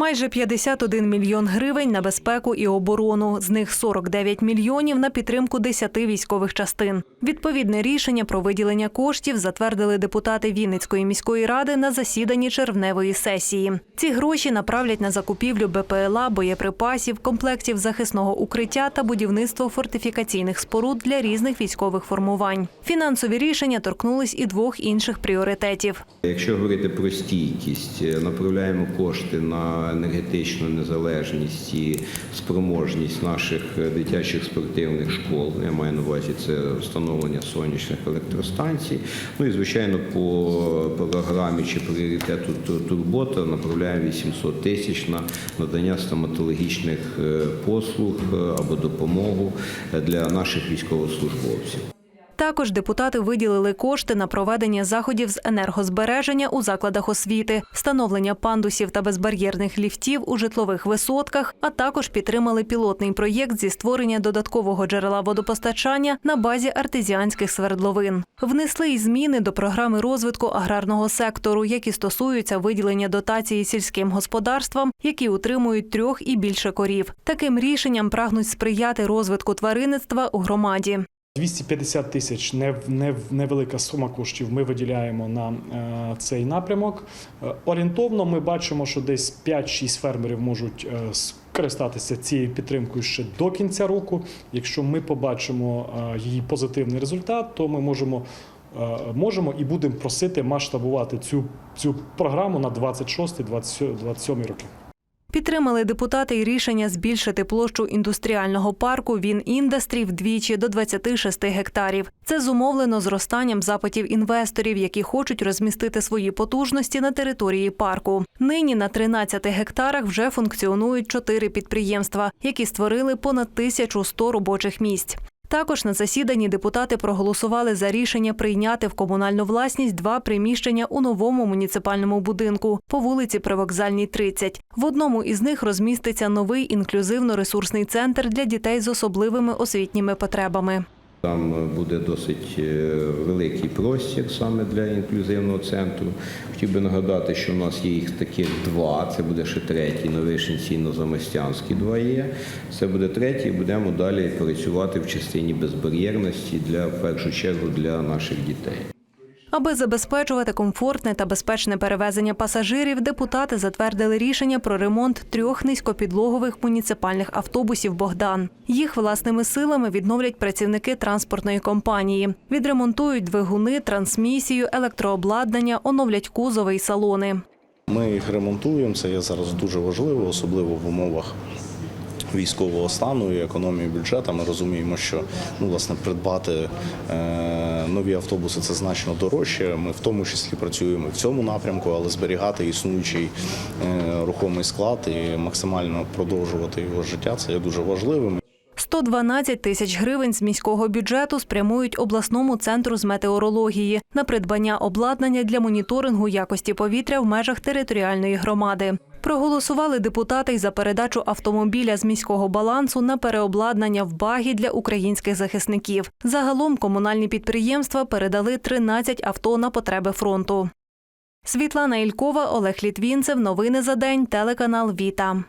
Майже 51 мільйон гривень на безпеку і оборону. З них 49 мільйонів на підтримку 10 військових частин. Відповідне рішення про виділення коштів затвердили депутати Вінницької міської ради на засіданні червневої сесії. Ці гроші направлять на закупівлю БПЛА, боєприпасів, комплектів захисного укриття та будівництво фортифікаційних споруд для різних військових формувань. Фінансові рішення торкнулись і двох інших пріоритетів. Якщо говорити про стійкість, е, направляємо кошти на енергетичну незалежність і спроможність наших дитячих спортивних школ. Я маю на увазі це встановлення сонячних електростанцій. Ну і звичайно, по програмі чи пріоритету турбота направляємо 800 тисяч на надання стоматологічних е, послуг е, або допомогу для наших військовослужбовців. Також депутати виділили кошти на проведення заходів з енергозбереження у закладах освіти, встановлення пандусів та безбар'єрних ліфтів у житлових висотках, а також підтримали пілотний проєкт зі створення додаткового джерела водопостачання на базі артезіанських свердловин. Внесли й зміни до програми розвитку аграрного сектору, які стосуються виділення дотації сільським господарствам, які утримують трьох і більше корів. Таким рішенням прагнуть сприяти розвитку тваринництва у громаді. 250 тисяч не, не, невелика сума коштів ми виділяємо на е, цей напрямок. Е, орієнтовно ми бачимо, що десь 5-6 фермерів можуть е, скористатися цією підтримкою ще до кінця року. Якщо ми побачимо її позитивний результат, то ми можемо. Можемо і будемо просити масштабувати цю, цю програму на 26-27 роки. Підтримали депутати й рішення збільшити площу індустріального парку Він Індастрі вдвічі до 26 гектарів. Це зумовлено зростанням запитів інвесторів, які хочуть розмістити свої потужності на території парку. Нині на 13 гектарах вже функціонують чотири підприємства, які створили понад 1100 робочих місць. Також на засіданні депутати проголосували за рішення прийняти в комунальну власність два приміщення у новому муніципальному будинку по вулиці Привокзальній, 30. В одному із них розміститься новий інклюзивно-ресурсний центр для дітей з особливими освітніми потребами. Там е, буде досить е, великий простір саме для інклюзивного центру. Хотів би нагадати, що в нас є їх таких два. Це буде ще третій на Вишенці і на два є. Це буде третій. Будемо далі працювати в частині безбар'єрності для в першу чергу для наших дітей. Аби забезпечувати комфортне та безпечне перевезення пасажирів, депутати затвердили рішення про ремонт трьох низькопідлогових муніципальних автобусів Богдан. Їх власними силами відновлять працівники транспортної компанії. Відремонтують двигуни, трансмісію, електрообладнання, оновлять кузови й салони. Ми їх ремонтуємо. Це є зараз дуже важливо, особливо в умовах військового стану і економії бюджету. Ми розуміємо, що ну, власне придбати е, нові автобуси це значно дорожче. Ми в тому числі працюємо в цьому напрямку, але зберігати існуючий е, рухомий склад і максимально продовжувати його життя це є дуже важливим. 112 тисяч гривень з міського бюджету спрямують обласному центру з метеорології на придбання обладнання для моніторингу якості повітря в межах територіальної громади. Проголосували депутати й за передачу автомобіля з міського балансу на переобладнання в багі для українських захисників. Загалом комунальні підприємства передали 13 авто на потреби фронту. Світлана Ількова, Олег Літвінцев. Новини за день. Телеканал Віта.